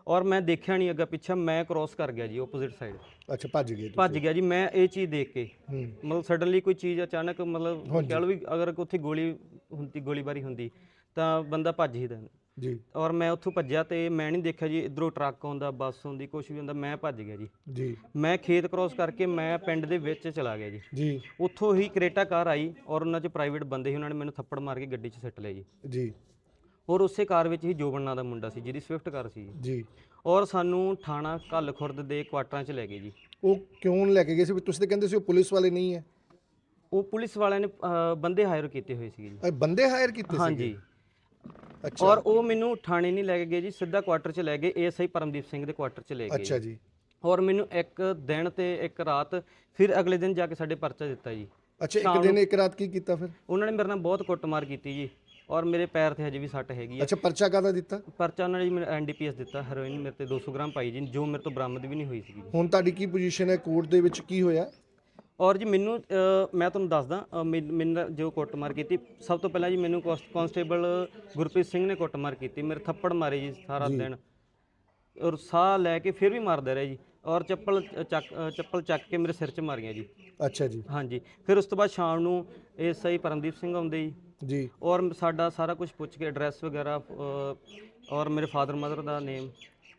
ਔਰ ਮੈਂ ਦੇਖਿਆ ਨਹੀਂ ਅੱਗਾ ਪਿੱਛਾ ਮੈਂ ਕ੍ਰਾਸ ਕਰ ਗਿਆ ਜੀ ਆਪੋਜ਼ਿਟ ਸਾਈਡ ਅੱਛਾ ਭੱਜ ਗਏ। ਭੱਜ ਗਿਆ ਜੀ ਮੈਂ ਇਹ ਚੀਜ਼ ਦੇਖ ਕੇ। ਮਤਲਬ ਸਡਨਲੀ ਕੋਈ ਚੀਜ਼ ਅਚਾਨਕ ਮਤਲਬ ਕਹਿ ਲਓ ਵੀ ਅਗਰ ਉੱਥੇ ਗੋਲੀ ਹੁੰਦੀ ਗੋਲੀਬਾਰੀ ਹੁੰਦੀ ਤਾਂ ਬੰਦਾ ਭੱਜ ਹੀ ਜਾਂਦਾ। ਜੀ। ਔਰ ਮੈਂ ਉੱਥੋਂ ਭੱਜਿਆ ਤੇ ਮੈਂ ਨਹੀਂ ਦੇਖਿਆ ਜੀ ਇਧਰੋਂ ਟਰੱਕ ਆਉਂਦਾ ਬੱਸ ਆਉਂਦੀ ਕੁਝ ਵੀ ਹੁੰਦਾ ਮੈਂ ਭੱਜ ਗਿਆ ਜੀ। ਜੀ। ਮੈਂ ਖੇਤ ਕ੍ਰਾਸ ਕਰਕੇ ਮੈਂ ਪਿੰਡ ਦੇ ਵਿੱਚ ਚਲਾ ਗਿਆ ਜੀ। ਜੀ। ਉੱਥੋਂ ਹੀ ਕਰੇਟਾ ਕਾਰ ਆਈ ਔਰ ਉਹਨਾਂ 'ਚ ਪ੍ਰਾਈਵੇਟ ਬੰਦੇ ਸੀ ਉਹਨਾਂ ਨੇ ਮੈਨੂੰ ਥੱਪੜ ਮਾਰ ਕੇ ਗੱਡੀ 'ਚ ਸਿੱਟ ਲਿਆ ਜੀ। ਜੀ। ਔਰ ਉਸੇ ਕਾਰ ਵਿੱਚ ਹੀ ਜੋਬਨ ਨਾਂ ਦਾ ਮੁੰਡਾ ਸੀ ਜਿਹਦੀ ਸਵਿਫਟ ਕਾਰ ਸੀ ਜੀ। ਜੀ। ਔਰ ਸਾਨੂੰ ਥਾਣਾ ਕੱਲ ਖੁਰਦ ਦੇ ਕੁਆਟਰਾਂ 'ਚ ਲੈ ਗਏ ਜੀ। ਉਹ ਕਿਉਂ ਲੈ ਕੇ ਗਏ ਸੀ? ਵੀ ਤੁਸੀਂ ਤਾਂ ਕਹਿੰਦੇ ਸੀ ਉਹ ਪੁਲਿਸ ਵਾਲੇ ਨਹੀਂ ਹੈ। ਉਹ ਪੁਲਿਸ ਵਾਲਿਆਂ ਨੇ ਅਹ, ਬੰਦੇ ਹਾਇਰ ਕੀਤੇ ਹੋਏ ਸੀਗੇ ਜੀ। ਇਹ ਬੰਦੇ ਹਾਇਰ ਕੀਤੇ ਸੀ ਹਾਂਜੀ। ਅੱਛਾ। ਔਰ ਉਹ ਮੈਨੂੰ ਥਾਣੇ ਨਹੀਂ ਲੈ ਕੇ ਗਏ ਜੀ ਸਿੱਧਾ ਕੁਆਟਰ 'ਚ ਲੈ ਗਏ ਏਐਸਆਈ ਪਰਮਦੀਪ ਸਿੰਘ ਦੇ ਕੁਆਟਰ 'ਚ ਲੈ ਗਏ ਅੱਛਾ ਜੀ। ਔਰ ਮੈਨੂੰ ਇੱਕ ਦਿਨ ਤੇ ਇੱਕ ਰਾਤ ਫਿਰ ਅਗਲੇ ਦਿਨ ਜਾ ਕੇ ਸਾਡੇ ਪਰਚਾ ਦਿੱਤਾ ਜੀ। ਅੱਛਾ ਇੱਕ ਦਿਨ ਇੱਕ ਰਾਤ ਕੀ ਕੀਤਾ ਫਿਰ? ਉਹਨਾਂ ਨੇ ਮੇਰੇ ਨਾਲ ਬਹੁਤ ਕੁੱਟਮਾਰ ਕੀਤੀ ਜੀ ਔਰ ਮੇਰੇ ਪੈਰ ਤੇ ਹਜੇ ਵੀ ਸੱਟ ਹੈਗੀ ਹੈ ਅੱਛਾ ਪਰਚਾ ਕਾਹਦਾ ਦਿੱਤਾ? ਪਰਚਾ ਉਹਨਾਂ ਨੇ ਜੀ ਮੈਨੂੰ ਐਨਡੀਪੀਐਸ ਦਿੱਤਾ ਹੈਰੋਇਨ ਮੇਰੇ ਤੇ 200 ਗ੍ਰਾਮ ਪਾਈ ਜੀ ਜੋ ਮੇਰੇ ਤੋਂ ਬਰਾਮਦ ਵੀ ਨਹੀਂ ਹੋਈ ਸੀਗੀ। ਹੁਣ ਤੁਹਾਡੀ ਕੀ ਪੋਜੀਸ਼ਨ ਹੈ? ਕੋਰਟ ਦੇ ਵਿੱਚ ਕੀ ਹੋਇਆ? ਔਰ ਜੀ ਮੈਨੂੰ ਮੈਂ ਤੁਹਾਨੂੰ ਦੱਸਦਾ ਮੈਨ- ਜੋ ਕੁੱਟਮਾਰ ਕੀਤੀ ਸਭ ਤੋਂ ਪਹਿਲਾਂ ਜੀ ਮੈਨੂੰ ਕਾਂਸ- ਕਾਂਸਟੇਬਲ ਗੁਰਪ੍ਰੀਤ ਸਿੰਘ ਨੇ ਕੁੱਟਮਾਰ ਕੀਤੀ ਮੇਰੇ ਥੱਪੜ ਮਾਰੇ ਜੀ ਸਾਰਾ ਦਿਨ। ਔਰ ਸਾਹ ਲੈ ਕੇ ਫਿਰ ਵੀ ਮਾਰਦਾ ਰਿਹਾ ਜੀ ਔਰ ਚੱਪਲ ਚੱਕ ਚੱਪਲ ਚੱਕ ਕੇ ਮੇਰੇ ਸਿਰ 'ਚ ਮਾਰੀਆਂ ਜੀ। ਅੱਛਾ ਜੀ। ਹਾਂਜੀ ਫਿਰ ਉਸ ਤੋਂ ਬਾਅਦ ਸ਼ਾਮ ਨੂੰ ਐਸਆਈ ਪਰਮਦੀਪ ਸਿੰਘ ਆਉਂਦੇ ਜੀ। ਜੀ। ਔਰ ਸਾਡਾ ਸਾਰਾ ਕੁਝ ਪੁੱਛ ਕੇ ਐਡਰੈਸ ਵਗੈਰਾ ਔਰ ਮੇਰੇ ਫਾਦਰ ਮਦਰ ਦਾ ਨੇਮ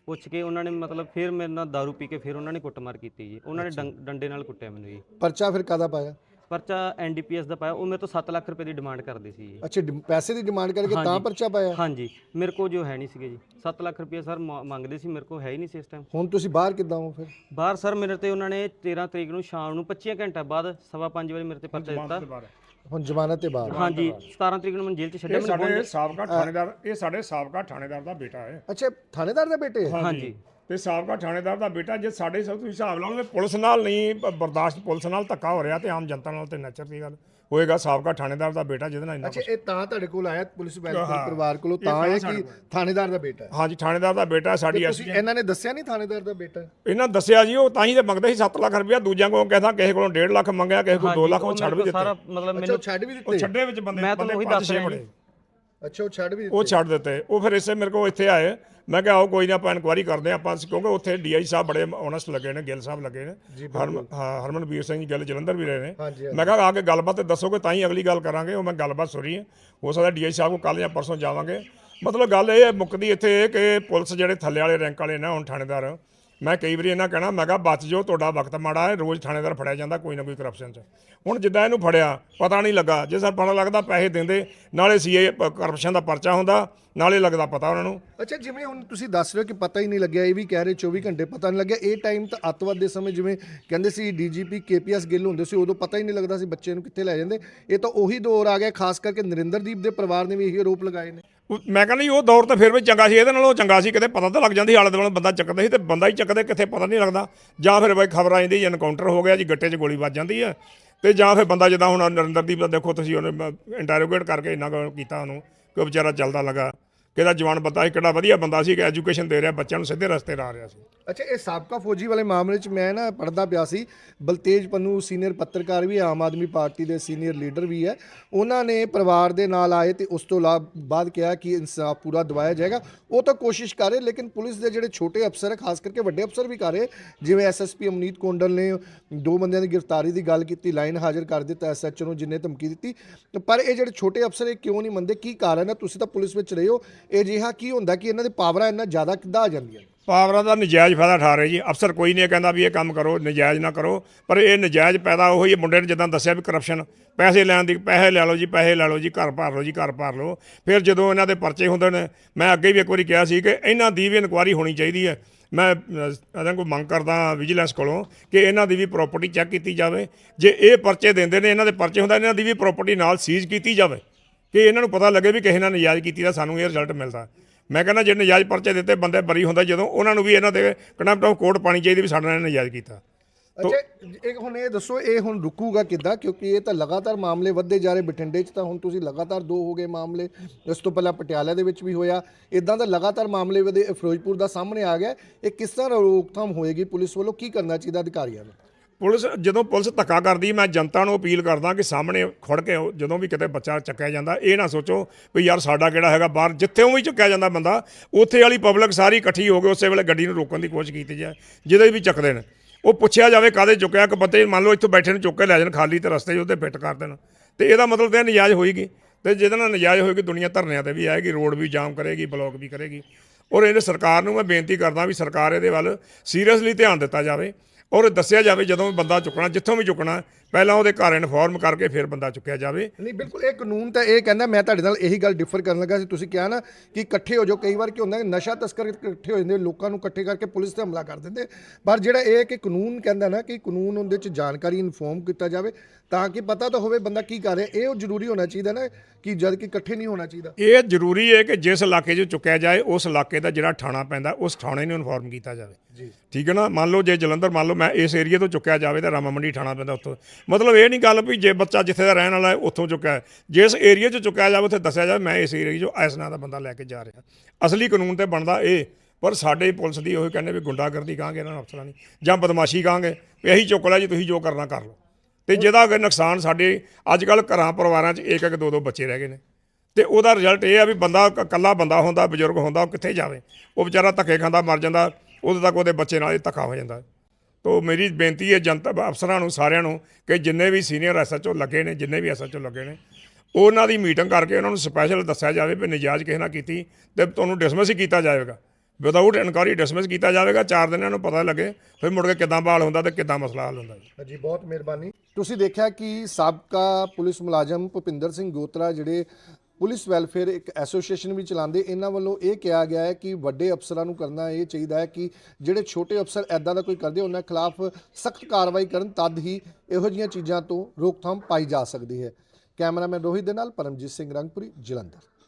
ਪੁੱਛ ਕੇ ਉਹਨਾਂ ਨੇ ਮਤਲਬ ਫਿਰ ਮੇਰੇ ਨਾਲ दारू ਪੀ ਕੇ ਫਿਰ ਉਹਨਾਂ ਨੇ ਕੁੱਟਮਾਰ ਕੀਤੀ ਜੀ। ਉਹਨਾਂ ਨੇ ਡੰ- ਡੰਡੇ ਨਾਲ ਕੁੱਟਿਆ ਮੈਨੂੰ ਜੀ। ਪਰਚਾ ਫਿਰ ਕਾਦਾ ਪਾਇਆ? ਪਰਚਾ ਐਨਡੀਪੀਐਸ ਦਾ ਪਾਇਆ। ਉਹ ਮੇਰੇ ਤੋਂ 7 ਲੱਖ ਰੁਪਏ ਦੀ ਡਿਮਾਂਡ ਕਰਦੇ ਸੀ ਜੀ। ਅੱਛਾ ਡਿਮ- ਪੈਸੇ ਦੀ ਡਿਮਾਂਡ ਕਰਕੇ ਤਾਂ ਪਰਚਾ ਪਾਇਆ? ਹਾਂਜੀ। ਮੇਰੇ ਕੋਲ ਜੋ ਹੈ ਨਹੀਂ ਸੀਗੇ ਜੀ। 7 ਲੱਖ ਰੁਪਏ ਸਰ ਮ- ਮੰਗਦੇ ਸੀ। ਮੇਰੇ ਕੋਲ ਹੈ ਹੀ ਨਹੀਂ ਸੀ ਇਸ ਟਾਈਮ ਹੁਣ ਤੁਸੀਂ ਬਾਹਰ ਕਿੱਦਾਂ ਹੋ ਫਿਰ? ਬਾਹਰ ਸਰ ਮੇਰੇ ਤੇ ਉਹਨਾਂ ਨੇ 13 ਤਰੀਕ ਨੂੰ ਸ਼ਾਮ ਨੂੰ 25 ਘੰਟਾ ਬਾਅਦ ਸਵਾ ਪੰਜ ਵਜੇ ਮੇਰੇ ਤੇ ਪਰਚਾ ਦਿੱਤਾ। ਹੁਣ ਜ਼ਮਾਨਤ ਤੇ ਬਾਹਰ ਹਾਂਜੀ 17 ਤਰੀਕ ਨੂੰ ਮੈਨੂੰ ਜੇਲ੍ਹ 'ਚ ਛੱਡਿਆ ਇਹ ਮੈਨੂੰ ਸਾਡੇ ਸਾਬਕਾ ਥਾਣੇਦਾਰ ਇਹ ਸਾਡੇ ਸਾਬਕਾ ਥਾਣੇਦਾਰ ਦਾ ਬੇਟਾ ਹੈ। ਅੱਛਾ ਥਾਣੇਦਾਰ ਦੇ ਬੇਟੇ? ਹਾਂਜੀ। ਤੇ ਸਾਬਕਾ ਥਾਣੇਦਾਰ ਦਾ ਬੇਟਾ ਜੇ ਸਾਡੇ ਸਭ ਤੁਸੀਂ ਹਿਸਾਬ ਲਾਓਗੇ ਪੁਲਿਸ ਨਾਲ ਨਹੀਂ ਬ- ਬਰਦਾਸ਼ਤ ਪੁਲਿਸ ਨਾਲ ਧੱਕਾ ਹੋ ਰਿਹਾ ਤੇ ਆਮ ਜਨਤਾ ਨਾਲ ਤੇ ਨੈਚਰ ਦੀ ਗੱਲ। ਹੋਏਗਾ ਸਾਬਕਾ ਥਾਣੇਦਾਰ ਦਾ ਬੇਟਾ ਜਿਹਦੇ ਨਾਲ ਇੰਨਾ ਅੱਛਾ ਇਹ ਤਾਂ ਤੁਹਾਡੇ ਕੋਲ ਆਇਆ ਪੁਲਿਸ ਵੈਲਫੇਅਰ। ਪਰਿਵਾਰ ਕੋਲੋਂ ਇਹ ਤਾਂ ਤਾਂ ਹੈ ਸਾਡੇ ਕਿ ਥਾਣੇਦਾਰ ਦਾ ਬੇਟਾ ਹੈ। ਹਾਂਜੀ ਥਾਣੇਦਾਰ ਦਾ ਬੇਟਾ ਸਾਡੀ ਐਸ ਤੁਸੀਂ ਇਹਨਾਂ ਨੇ ਦੱਸਿਆ ਨਹੀਂ ਥਾਣੇਦਾਰ ਦਾ ਬੇਟਾ? ਇਹਨਾਂ ਦੱਸਿਆ ਜੀ ਉਹ ਤਾਂ ਹੀ ਤੇ ਮੰਗਦੇ ਸੀ 7 ਲੱਖ ਰੁਪਇਆ ਦੂਜਿਆਂ ਕੋਲੋਂ ਕਹਿੰਦਾ ਕਿਸੇ ਕੋਲੋਂ 1.5 ਲੱਖ ਮੰਗਿਆ ਕਿਸੇ ਕੋਲ 2 ਲੱਖ ਉਹ ਛੱਡ ਵੀ ਦਿੱਤੇ। ਸਾਰਾ ਮਤਲਬ ਅੱਛਾ ਮੈਨੂੰ ਉਹ ਛੱਡ ਵੀ ਉਹ ਦਿੱਤੇ। ਛੱਡੇ ਵਿੱਚ ਬੰਦੇ ਮੈਂ ਤੁਹਾਨੂੰ ਬੰਦੇ ਉਹੀ ਦੱਸ ਰਿਹਾ ਅੱਛਾ ਉਹ ਛੱਡ ਵੀ ਉਹ ਛੱਡ ਦਿੱਤੇ। ਉਹ ਫਿਰ ਇਸੇ ਮੇਰੇ ਕੋਲ ਇੱਥੇ ਆਏ। ਮੈਂ ਕਿਹਾ ਆਓ ਕੋਈ ਨਾ ਆਪਾਂ ਇਨਕੁਆਰੀ ਕਰਦੇ ਆਪਾਂ। ਕਿਉਂਕਿ ਉੱਥੇ ਡੀਆਈ ਸਾਹਿਬ ਬੜੇ ਓਨੈਸਟ ਲੱਗੇ ਨੇ ਗਿੱਲ ਸਾਹਿਬ ਲੱਗੇ ਨੇ। ਹਰਮ ਹਾਂ ਹਰਮਨਵੀਰ ਸਿੰਘ ਜੀ ਗਿੱਲ ਜਲੰਧਰ ਵੀ ਰਹੇ ਨੇ। ਮੈਂ ਕਿਹਾ ਆ ਕੇ ਗੱਲਬਾਤ ਤੇ ਦੱਸੋਗੇ ਤਾਂ ਹੀ ਅਗਲੀ ਗੱਲ ਕਰਾਂਗੇ ਉਹ ਮੈਂ ਗੱਲਬਾਤ ਸੁਣੀ ਹੈ। ਹੋ ਸਕਦਾ ਡੀਆਈ ਸਾਹਿਬ ਕੋਲ ਕੱਲ ਜਾਂ ਪਰਸੋਂ ਜਾਵਾਂਗੇ। ਮਤਲਬ ਗੱਲ ਇਹ ਹੈ, ਮੁੱਕਦੀ ਇੱਥੇ ਇਹ ਕਿ ਪੁਲਿਸ ਜਿਹੜੇ ਥੱਲੇ ਵਾਲੇ ਰੈਂਕ ਵਾਲੇ ਨੇ ਹੁਣ ਥਾਣੇਦਾਰ ਮੈਂ ਕਈ ਵਾਰੀ ਇਹਨਾਂ ਕਹਿਣਾ, ਮੈਂ ਕਿਹਾ ਬਚ ਜਾਓ, ਤੁਹਾਡਾ ਵਕਤ ਮਾੜਾ ਹੈ, ਰੋਜ਼ ਥਾਣੇਦਾਰ ਫੜਿਆ ਜਾਂਦਾ ਕੋਈ ਨਾ ਕੋਈ ਕਰਪਸ਼ਨ 'ਚ। ਹੁਣ ਜਿੱਦਾਂ ਇਹਨੂੰ ਫੜਿਆ, ਪਤਾ ਨਹੀਂ ਲੱਗਾ, ਜੇ ਸਰ ਪਤਾ ਲੱਗਦਾ ਪੈਸੇ ਦਿੰਦੇ, ਨਾਲੇ ਸੀਏ ਕਰਪਸ਼ਨ ਦਾ ਪਰਚਾ ਹੁੰਦਾ ਨਾਲੇ ਲੱਗਦਾ ਪਤਾ ਉਹਨਾਂ ਨੂੰ। ਅੱਛਾ ਜਿਵੇਂ ਹੁਣ ਤੁਸੀਂ ਦੱਸ ਰਹੇ ਹੋ ਕਿ ਪਤਾ ਹੀ ਨਹੀਂ ਲੱਗਿਆ ਇਹ ਵੀ ਕਹਿ ਰਹੇ 24 ਘੰਟੇ ਪਤਾ ਨਹੀਂ ਲੱਗਿਆ। ਇਹ ਟਾਈਮ ਤਾਂ ਅੱਤਵਾਦ ਦੇ ਸਮੇਂ ਜਿਵੇਂ ਕਹਿੰਦੇ ਸੀ ਡੀਜੀਪੀ ਕੇਪੀਐਸ ਗਿੱਲ ਹੁੰਦੇ ਸੀ ਉਦੋਂ ਪਤਾ ਹੀ ਨਹੀਂ ਲੱਗਦਾ ਸੀ ਬੱਚੇ ਨੂੰ ਕਿੱਥੇ ਲੈ ਜਾਂਦੇ। ਇਹ ਤਾਂ ਉਹੀ ਦੌਰ ਆ ਗਿਆ ਖਾਸ ਕਰਕੇ ਨਰਿੰਦਰਦੀਪ ਦੇ ਪਰਿਵਾਰ ਨੇ ਵੀ ਇਹੀ ਆਰੋਪ ਲਗਾਏ ਨੇ। ਮੈਂ ਕਹਿੰਦਾ ਜੀ ਉਹ ਦੌਰ ਤਾਂ ਫਿਰ ਵੀ ਚੰਗਾ ਸੀ ਇਹਦੇ ਨਾਲੋਂ ਚੰਗਾ ਸੀ ਕਿਤੇ ਪਤਾ ਤਾਂ ਲੱਗ ਜਾਂਦੀ ਆਲੇ ਦੁਆਲੇ ਬੰਦਾ ਚੱਕਦਾ ਸੀ ਤੇ ਬੰਦਾ ਹੀ ਚੱਕਦੇ ਕਿੱਥੇ ਪਤਾ ਨਹੀਂ ਲੱਗਦਾ। ਜਾਂ ਫਿਰ ਬਈ ਖਬਰ ਆ ਜਾਂਦੀ ਐਨਕਾਊਂਟਰ ਹੋ ਗਿਆ ਜੀ ਗੱਟੇ 'ਚ ਗੋਲੀ ਵੱਜ ਜਾਂਦੀ ਹੈ ਤੇ ਜਾਂ ਫਿਰ ਬੰਦਾ ਜਿੱਦਾਂ ਹੁਣ ਨਰਿੰਦਰਦੀਪ ਦਾ ਦੇਖੋ ਤੁਸੀਂ ਉਹਨੇ ਇੰਟਰੋਗੇਟ ਕਰਕੇ ਇੰਨਾ ਕੀਤਾ ਉਹਨੂੰ। ਕਿ ਉਹ ਵਿਚਾਰਾ ਚੱਲਦਾ ਲੱਗਾ। ਕਿਹਦਾ ਜਵਾਨ ਬੰਦਾ ਸੀ, ਕਿਹੜਾ ਵਧੀਆ ਬੰਦਾ ਸੀ, ਕਿ ਐਜੂਕੇਸ਼ਨ ਦੇ ਰਿਹਾ, ਬੱਚਿਆਂ ਨੂੰ ਸਿੱਧੇ ਰਸਤੇ ਲਾ ਰਿਹਾ ਸੀ। ਅੱਛਾ, ਇਹ ਸਾਬਕਾ ਫੌਜੀ ਵਾਲੇ ਮਾਮਲੇ 'ਚ ਮੈਂ ਨਾ ਪੜਦਾ ਪਿਆ ਸੀ, ਬਲਤੇਜ ਪੰਨੂ ਸੀਨੀਅਰ ਪੱਤਰਕਾਰ ਵੀ ਆਮ ਆਦਮੀ ਪਾਰਟੀ ਦੇ ਸੀਨੀਅਰ ਲੀਡਰ ਵੀ ਹੈ। ਉਹਨਾਂ ਨੇ ਪਰਿਵਾਰ ਦੇ ਨਾਲ ਆਏ ਤੇ ਉਸ ਤੋਂ ਲਾ- ਬਾਅਦ ਕਿਹਾ ਕਿ ਇਨਸਾਫ ਪੂਰਾ ਦਵਾਇਆ ਜਾਏਗਾ। ਉਹ ਤਾਂ ਕੋਸ਼ਿਸ਼ ਕਰ ਰਹੇ, ਲੇਕਿਨ ਪੁਲਿਸ ਦੇ ਜਿਹੜੇ ਛੋਟੇ ਅਫਸਰ ਹੈ ਖਾਸ ਕਰਕੇ ਵੱਡੇ ਅਫਸਰ ਵੀ ਕਰ ਰਹੇ, ਜਿਵੇਂ ਐਸਐਸਪੀ ਅਮਨੀਤ ਕੋਂਡਲ ਨੇ ਦੋ ਬੰਦਿਆਂ ਦੀ ਗ੍ਰਿਫਤਾਰੀ ਦੀ ਗੱਲ ਕੀਤੀ, ਲਾਈਨ ਹਾਜ਼ਰ ਕਰ ਦਿੱਤਾ ਐਸਐਚਓ ਨੂੰ ਜਿੰਨੇ ਧਮਕੀ ਦਿੱਤੀ। ਪਰ ਇਹ ਜਿਹੜੇ ਛੋਟੇ ਅਫਸਰ, ਇਹ ਕਿਉਂ ਨਹੀਂ ਮੰਨਦੇ? ਕੀ ਕਾਰਨ ਹੈ? ਤੁਸੀਂ ਤਾਂ ਪੁਲਿਸ ਵਿੱਚ ਰਹੇ ਹੋ। ਇਹ ਜਿਹਾ ਕੀ ਹੁੰਦਾ ਕਿ ਇਹਨਾਂ ਦੇ ਪਾਵਰਾਂ ਇੰਨਾ ਜ਼ਿਆਦਾ ਕਿੱਦਾਂ ਆ ਜਾਂਦੀਆਂ ਪਾਵਰਾਂ ਦਾ ਨਜਾਇਜ਼ ਫਾਇਦਾ ਉਠਾ ਰਹੇ ਜੀ। ਅਫਸਰ ਕੋਈ ਨਹੀਂ ਇਹ ਕਹਿੰਦਾ ਵੀ ਇਹ ਕੰਮ ਕਰੋ ਨਜਾਇਜ਼ ਨਾ ਕਰੋ। ਪਰ ਇਹ ਨਜਾਇਜ਼ ਪੈਦਾ ਉਹ ਉਹੀ ਮੁੰਡੇ ਨੇ ਜਿੱਦਾਂ ਦੱਸਿਆ ਵੀ ਕਰਪਸ਼ਨ ਪੈਸੇ ਲੈਣ ਦੀ ਪੈਸੇ ਲੈ ਲਓ ਜੀ ਪੈਸੇ ਲੈ ਲਓ ਜੀ ਘਰ ਭਰ ਲਓ ਜੀ ਘਰ ਭਰ ਲਓ। ਫਿਰ ਜਦੋਂ ਇਹਨਾਂ ਦੇ ਪਰਚੇ ਹੁੰਦੇ ਨੇ ਮੈਂ ਅੱਗੇ ਵੀ ਇੱਕ ਵਾਰੀ ਕਿਹਾ ਸੀ ਕਿ ਇਹਨਾਂ ਦੀ ਵੀ ਇਨਕੁਆਰੀ ਹੋਣੀ ਚਾਹੀਦੀ ਹੈ। ਮੈਂ ਅਹ, ਇਹਨਾਂ ਕੋਲ ਮੰਗ ਕਰਦਾ ਵਿਜੀਲੈਂਸ ਕੋਲੋਂ ਕਿ ਇਹਨਾਂ ਦੀ ਵੀ ਪ੍ਰਾਪਰਟੀ ਚੈੱਕ ਕੀਤੀ ਜਾਵੇ। ਜੇ ਇਹ ਪਰਚੇ ਦਿੰਦੇ ਨੇ ਇਹਨਾਂ ਦੇ ਪਰਚੇ ਹੁੰਦਾ ਇਹਨਾਂ ਦੀ ਵੀ ਪ੍ਰਾਪਰਟੀ ਨਾਲ ਸੀਜ਼ ਕੀਤੀ ਜਾਵੇ। ਕਿ ਇਹਨਾਂ ਨੂੰ ਪਤਾ ਲੱਗੇ ਵੀ ਕਿਸੇ ਨਾਲ ਨਜਾਇਜ਼ ਕੀਤੀ ਦਾ ਸਾਨੂੰ ਇਹ ਰਿਜ਼ਲਟ ਮਿਲਦਾ। ਮੈਂ ਕਹਿੰਦਾ ਜੇ ਨਜਾਇਜ਼ ਪਰਚੇ ਦਿੱਤੇ, ਬੰਦੇ ਬਰੀ ਹੁੰਦਾ ਜਦੋਂ ਉਹਨਾਂ ਨੂੰ ਵੀ ਇਹਨਾਂ ਦੇ ਕੰਟੈਂਪਟ ਆਫ ਕੋਰਟ ਪਾਣੀ ਚਾਹੀਦੀ ਵੀ ਸਾਡੇ ਨਾਲ ਇਹਨੇ ਨਜਾਇਜ਼ ਕੀਤਾ। ਅੱਛਾ, ਇੱਕ ਹੁਣ ਇਹ ਦੱਸੋ, ਇਹ ਹੁਣ ਰੁਕੂਗਾ ਕਿੱਦਾਂ? ਕਿਉਂਕਿ ਇਹ ਤਾਂ ਲਗਾਤਾਰ ਮਾਮਲੇ ਵੱਧਦੇ ਜਾ ਰਹੇ ਬਠਿੰਡੇ 'ਚ ਤਾਂ ਹੁਣ ਤੁਸੀਂ ਲਗਾਤਾਰ ਦੋ ਹੋ ਗਏ ਮਾਮਲੇ। ਇਸ ਤੋਂ ਪਹਿਲਾਂ ਪਟਿਆਲਾ ਦੇ ਵਿੱਚ ਵੀ ਹੋਇਆ। ਇਦਾਂ ਦਾ ਲਗਾਤਾਰ ਮਾਮਲੇ ਵਧੇ, ਫਿਰੋਜ਼ਪੁਰ ਦਾ ਸਾਹਮਣੇ ਆ ਗਿਆ। ਇਹ ਕਿਸ ਤਰ੍ਹਾਂ ਰੋਕਥਾਮ ਹੋਏਗੀ? ਪੁਲਿਸ ਵੱਲੋਂ ਕੀ ਕਰਨਾ ਚਾਹੀਦਾ ਅਧਿਕਾਰੀਆਂ ਨੂੰ? ਪੁਲਿਸ ਜਦੋਂ ਪੁਲਿਸ ਧੱਕਾ ਕਰਦੀ, ਮੈਂ ਜਨਤਾ ਨੂੰ ਅਪੀਲ ਕਰਦਾ ਕਿ ਸਾਹਮਣੇ ਖੜ ਕੇ ਉਹ- ਜਦੋਂ ਵੀ ਕਿਤੇ ਬੱਚਾ ਚੱਕਿਆ ਜਾਂਦਾ, ਇਹ ਨਾ ਸੋਚੋ ਵੀ ਯਾਰ ਸਾਡਾ ਕਿਹੜਾ ਹੈਗਾ, ਬਾਹਰ ਜਿੱਥੇ ਉਹ ਵੀ ਚੱਕਿਆ ਜਾਂਦਾ ਬੰਦਾ, ਉੱਥੇ ਵਾਲੀ ਪਬਲਿਕ ਸਾਰੀ ਇਕੱਠੀ ਹੋ ਕੇ ਉਸੇ ਵੇਲੇ ਗੱਡੀ ਨੂੰ ਰੋਕਣ ਦੀ ਕੋਸ਼ਿਸ਼ ਕੀਤੀ ਜਾਏ, ਜਿਹਦੇ ਵੀ ਚੱਕਦੇ ਨੇ। ਉਹ ਪੁੱਛਿਆ ਜਾਵੇ ਕਾਦੇ ਚੁੱਕਿਆ ਕਿ ਬੰਦੇ ਮੰਨ ਲਓ ਇੱਥੋਂ ਬੈਠੇ ਨੂੰ ਚੁੱਕ ਕੇ ਲੈ ਜਾਣ ਖਾਲੀ ਤੇ ਰਸਤੇ 'ਚ ਉਹਦੇ ਫਿੱਟ ਕਰ ਦੇਣ। ਤੇ ਇਹਦਾ ਮਤਲਬ ਤਾਂ ਇਹ ਨਜਾਇਜ਼ ਹੋਏਗੀ। ਤੇ ਜਿਹਦੇ ਨਾਲ ਨਜਾਇਜ਼ ਹੋਏਗੀ ਦੁਨੀਆ ਧਰਨਿਆਂ ਤੇ ਵੀ ਆਏਗੀ, ਰੋਡ ਵੀ ਜਾਮ ਕਰੇਗੀ, ਬਲੌਕ ਵੀ ਕਰੇਗੀ। ਔਰ ਇਹਨੇ ਸਰਕਾਰ ਨੂੰ ਮੈਂ ਬੇਨਤੀ ਕਰਦਾ ਵੀ ਸਰਕਾਰ ਇਹਦੇ ਵੱਲ ਸੀਰੀਅਸਲੀ ਧਿਆਨ ਦਿੱਤਾ ਜਾਵੇ। ਔਰ ਦੱਸਿਆ ਜਾਵੇ ਜਦੋਂ ਵੀ ਬੰਦਾ ਚੁੱਕਣਾ ਜਿੱਥੋਂ ਵੀ ਚੁੱਕਣਾ ਪਹਿਲਾਂ ਉਹਦੇ ਘਰ ਇਨਫੋਰਮ ਕਰਕੇ ਫਿਰ ਬੰਦਾ ਚੁੱਕਿਆ ਜਾਵੇ। ਨਹੀਂ ਬਿਲਕੁਲ ਇਹ ਕਾਨੂੰਨ ਤਾਂ ਇਹ ਕਹਿੰਦਾ ਮੈਂ ਤੁਹਾਡੇ ਨਾਲ ਇਹੀ ਗੱਲ ਡਿਫਰ ਕਰਨ ਲੱਗਾ ਸੀ। ਤੁਸੀਂ ਕਿਹਾ ਨਾ ਕਿ ਇਕੱਠੇ ਹੋ ਜਾਓ ਕਈ ਵਾਰ ਕੀ ਹੁੰਦਾ ਹੈ ਨਸ਼ਾ ਤਸਕਰ ਇਕੱਠੇ ਹੋ ਜਾਂਦੇ ਲੋਕਾਂ ਨੂੰ ਇਕੱਠੇ ਕਰਕੇ ਪੁਲਿਸ ਤੇ ਹਮਲਾ ਕਰ ਦਿੰਦੇ। ਪਰ ਜਿਹੜਾ ਇਹ ਕਿ ਕਾਨੂੰਨ ਕਹਿੰਦਾ ਨਾ ਕਿ ਕਾਨੂੰਨ ਉਹਦੇ ਚ ਜਾਣਕਾਰੀ ਇਨਫੋਰਮ ਕੀਤਾ ਜਾਵੇ ਤਾਂ ਕਿ ਪਤਾ ਤਾਂ ਹੋਵੇ ਬੰਦਾ ਕੀ ਕਰ ਰਿਹਾ। ਇਹ ਉਹ ਜ਼ਰੂਰੀ ਹੋਣਾ ਚਾਹੀਦਾ ਨਾ ਕਿ ਜਦ ਕਿ ਇਕੱਠੇ ਨਹੀਂ ਹੋਣਾ ਚਾਹੀਦਾ। ਇਹ ਜ਼ਰੂਰੀ ਹੈ ਕਿ ਜਿਸ ਇਲਾਕੇ 'ਚ ਚੁੱਕਿਆ ਜਾਏ ਉਸ ਇਲਾਕੇ ਦਾ ਜਿਹੜਾ ਥਾਣਾ ਪੈਂਦਾ ਉਸ ਥਾਣੇ ਨੂੰ ਇਨਫੋਰਮ ਕੀਤਾ ਜਾਵੇ। ਜੀ। ਠੀਕ ਹੈ ਨਾ? ਮੰਨ ਲਓ ਜੇ ਜਲੰਧਰ ਮੰਨ ਲਓ ਮੈਂ ਇਸ ਏਰੀਆ ਤੋਂ ਚੁੱਕਿਆ ਜਾਵੇ ਤਾਂ ਰਾਮਾ ਮੰਡੀ ਥਾਣਾ ਪੈਂਦਾ ਉੱਥੋਂ। ਮਤਲਬ ਇਹ ਨਹੀਂ ਗੱਲ ਵੀ ਜੇ ਬੱਚਾ ਜਿੱਥੇ ਦਾ ਰਹਿਣ ਵਾਲਾ ਹੈ, ਉੱਥੋਂ ਚੁੱਕਿਆ ਹੈ। ਜਿਸ ਏਰੀਆ 'ਚ ਚੁੱਕਿਆ ਜਾਵੇ, ਉੱਥੇ ਦੱਸਿਆ ਜਾਵੇ, ਮੈਂ ਇਸ ਏਰੀਆ 'ਚੋਂ ਇਸ ਨਾਂ ਦਾ ਬੰਦਾ ਲੈ ਕੇ ਜਾ ਰਿਹਾ। ਅਸਲੀ ਕਾਨੂੰਨ ਤੇ ਬਣਦਾ ਇਹ, ਪਰ ਸਾਡੇ ਪੁਲਿਸ ਦੀ ਉਹ ਕਹਿੰਦੇ ਵੀ ਗੁੰਡਾਗਰਦੀ ਕਹਾਂਗੇ, ਇਹਨਾਂ ਨੂੰ ਅਫਸਰਾਂ ਦੀ, ਜਾਂ ਬਦਮਾਸ਼ੀ ਕਹਾਂਗੇ, ਵੀ ਇਹੀ ਚੁੱਕ ਲਿਆ ਜੀ, ਤੁਸੀਂ ਜੋ ਕਰਨਾ ਕਰ ਲਓ। ਤੇ ਜਿਹਦਾ ਅਗਰ ਨੁਕਸਾਨ ਸਾਡੇ ਅੱਜ ਕੱਲ ਘਰਾਂ ਪਰਿਵਾਰਾਂ 'ਚ ਇੱਕ ਇੱਕ ਦੋ ਦੋ ਬੱਚੇ ਰਹਿ ਗਏ ਨੇ। ਤੇ ਉਹਦਾ ਰਿਜ਼ਲਟ ਇਹ ਆ ਵੀ ਬੰਦਾ ਇਕੱਲਾ ਬੰਦਾ ਹੁੰਦਾ, ਬਜ਼ੁਰਗ ਹੁੰਦਾ, ਉਹ ਕਿੱਥੇ ਜਾਵੇ? ਉਹ ਵਿਚਾਰਾ ਧੱਕੇ ਖਾਂਦਾ, ਮਰ ਜਾਂਦਾ ਉਦੋਂ ਤੱਕ ਉਹਦੇ ਬੱਚੇ ਨਾਲ ਹੀ ਧੱਕਾ ਹੋ ਜਾਂਦਾ। ਤੋ ਮੇਰੀ ਬੇਨਤੀ ਹੈ ਜਨਤਾ ਅਫਸਰਾਂ ਨੂੰ, ਸਾਰਿਆਂ ਨੂੰ ਕਿ ਜਿੰਨੇ ਵੀ ਸੀਨੀਅਰ ਐਸਐਚਓ ਲੱਗੇ ਨੇ, ਜਿੰਨੇ ਵੀ ਐਸਐਚਓ ਲੱਗੇ ਨੇ, ਉਹਨਾਂ ਦੀ ਮੀਟਿੰਗ ਕਰਕੇ ਉਹਨਾਂ ਨੂੰ ਸਪੈਸ਼ਲ ਦੱਸਿਆ ਜਾਵੇ ਵੀ ਨਜਾਇਜ਼ ਕਿਸੇ ਨਾਲ ਕੀਤੀ ਤੇ ਤੁਹਾਨੂੰ ਡਿਸਮਿਸ ਹੀ ਕੀਤਾ ਜਾਵੇਗਾ। ਵਿਦਆਊਟ ਇਨਕੁਆਰੀ ਡਿਸਮਿਸ ਕੀਤਾ ਜਾਵੇਗਾ, ਚਾਰ ਦਿਨਾਂ ਨੂੰ ਪਤਾ ਲੱਗੇ ਫਿਰ ਮੁੜ ਕੇ ਕਿੱਦਾਂ ਬਹਾਲ ਹੁੰਦਾ ਤੇ ਕਿੱਦਾਂ ਮਸਲਾ ਹੱਲ ਹੁੰਦਾ। ਜੀ ਜੀ ਬਹੁਤ ਮਿਹਰਬਾਨੀ। ਤੁਸੀਂ ਦੇਖਿਆ ਕਿ ਸਾਬਕਾ ਪੁਲਿਸ ਮੁਲਾਜ਼ਮ ਭੁਪਿੰਦਰ ਸਿੰਘ ਗੋਤਰਾ, ਜਿਹੜੇ ਪੁਲਿਸ ਵੈਲਫੇਅਰ ਇੱਕ ਐਸੋਸੀਏਸ਼ਨ ਵੀ ਚਲਾਉਂਦੇ, ਇਹਨਾਂ ਵੱਲੋਂ ਇਹ ਕਿਹਾ ਗਿਆ ਹੈ ਕਿ ਵੱਡੇ ਅਫਸਰਾਂ ਨੂੰ ਕਰਨਾ ਇਹ ਚਾਹੀਦਾ ਹੈ ਕਿ ਜਿਹੜੇ ਛੋਟੇ ਅਫਸਰ ਐਦਾਂ ਦਾ ਕੋਈ ਕਰਦੇ, ਉਹਨਾਂ ਖਿਲਾਫ ਸਖਤ ਕਾਰਵਾਈ ਕਰਨ ਤਦ ਹੀ ਇਹੋ ਜਿਹੀਆਂ ਚੀਜ਼ਾਂ ਤੋਂ ਰੋਕਥਾਮ ਪਾਈ ਜਾ ਸਕਦੀ ਹੈ। ਕੈਮਰਾਮੈਨ ਰੋਹਿਤ ਦੇ ਨਾਲ ਪਰਮਜੀਤ ਸਿੰਘ ਰੰਗਪੁਰੀ, ਜਲੰਧਰ।